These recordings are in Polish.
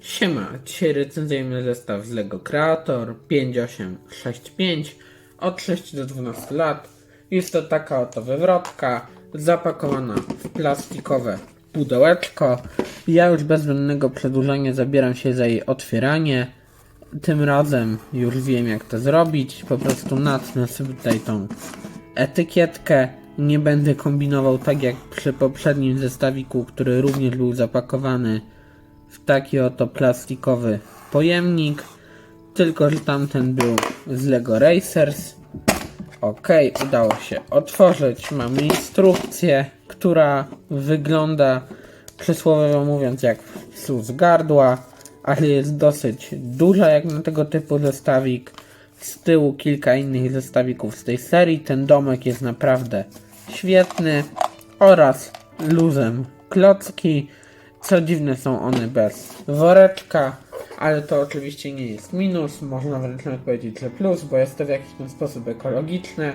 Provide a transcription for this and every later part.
Siema, dzisiaj recenzujemy zestaw z LEGO Creator 5865 od 6 do 12 lat. Jest to taka oto wywrotka zapakowana w plastikowe pudełeczko. Ja już bez zbędnego przedłużania zabieram się za jej otwieranie. Tym razem już wiem jak to zrobić. Po prostu natnę sobie tutaj tą etykietkę. Nie będę kombinował tak jak przy poprzednim zestawiku, który również był zapakowany w taki oto plastikowy pojemnik. Tylko, że tamten był z Lego Racers. Ok, udało się otworzyć. Mamy instrukcję, która wygląda przysłowiowo mówiąc jak sus z gardła, ale jest dosyć duża jak na tego typu zestawik. Z tyłu kilka innych zestawików z tej serii. Ten domek jest naprawdę świetny oraz luzem klocki. Co dziwne są one bez woreczka, ale to oczywiście nie jest minus, można wręcz nawet powiedzieć, że plus, bo jest to w jakiś tam sposób ekologiczne.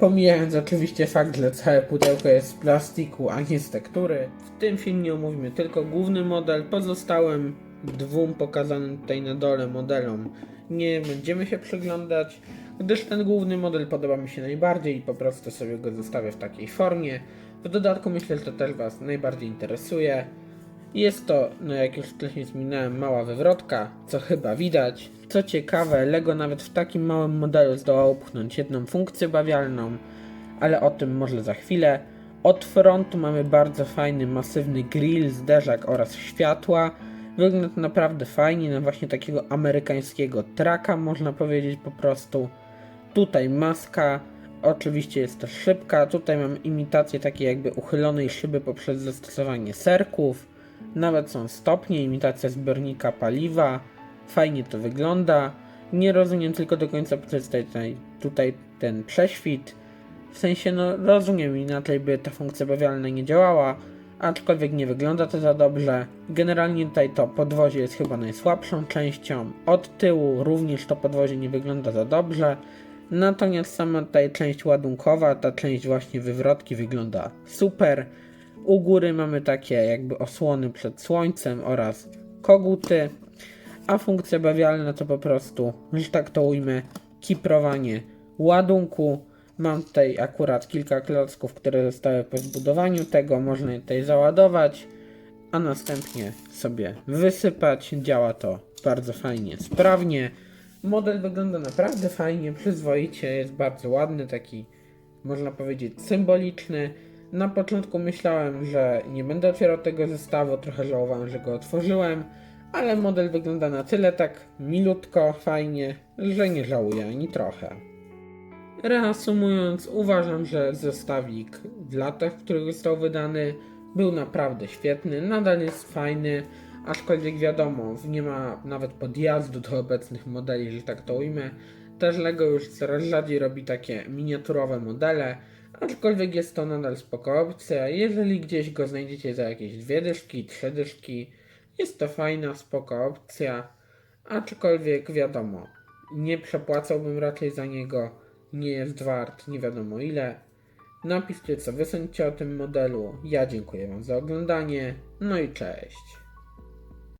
Pomijając oczywiście fakt, że całe pudełko jest z plastiku, a nie z tektury. W tym filmie omówimy tylko główny model, pozostałym dwóm pokazanym tutaj na dole modelom nie będziemy się przyglądać, gdyż ten główny model podoba mi się najbardziej i po prostu sobie go zostawię w takiej formie. W dodatku myślę, że to też Was najbardziej interesuje. Jest to, no jak już wcześniej wspominałem, mała wywrotka, co chyba widać. Co ciekawe, Lego nawet w takim małym modelu zdołało pchnąć jedną funkcję bawialną, ale o tym może za chwilę. Od frontu mamy bardzo fajny, masywny grill, zderzak oraz światła. Wygląda to naprawdę fajnie, na właśnie takiego amerykańskiego traka, można powiedzieć po prostu. Tutaj maska, oczywiście jest też szybka. Tutaj mam imitację takiej jakby uchylonej szyby poprzez zastosowanie serków. Nawet są stopnie, imitacja zbiornika paliwa. Fajnie to wygląda. Nie rozumiem tylko do końca przez tutaj, tutaj ten prześwit. W sensie, no rozumiem, inaczej by ta funkcja bawialna nie działała, aczkolwiek nie wygląda to za dobrze. Generalnie tutaj to podwozie jest chyba najsłabszą częścią. Od tyłu również to podwozie nie wygląda za dobrze. Natomiast sama tutaj część ładunkowa, ta część właśnie wywrotki wygląda super. U góry mamy takie jakby osłony przed słońcem oraz koguty, a funkcja bawialna to po prostu, że tak to ujmę, kiprowanie ładunku. Mam tutaj akurat kilka klocków, które zostały po zbudowaniu tego, można je tutaj załadować, a następnie sobie wysypać. Działa to bardzo fajnie, sprawnie. Model wygląda naprawdę fajnie, przyzwoicie, jest bardzo ładny, taki można powiedzieć symboliczny. Na początku myślałem, że nie będę otwierał tego zestawu, trochę żałowałem, że go otworzyłem, ale model wygląda na tyle tak milutko, fajnie, że nie żałuję ani trochę. Reasumując, uważam, że zestawik w latach, w których został wydany, był naprawdę świetny, nadal jest fajny, aczkolwiek wiadomo, nie ma nawet podjazdu do obecnych modeli, że tak to ujmę. Też Lego już coraz rzadziej robi takie miniaturowe modele, aczkolwiek jest to nadal spoko opcja. Jeżeli gdzieś go znajdziecie za jakieś dwie dyszki, trzy dyszki, jest to fajna, spoko opcja, aczkolwiek wiadomo, nie przepłacałbym raczej za niego, nie jest wart nie wiadomo ile. Napiszcie co wy sądzicie o tym modelu. Ja dziękuję wam za oglądanie, no i cześć.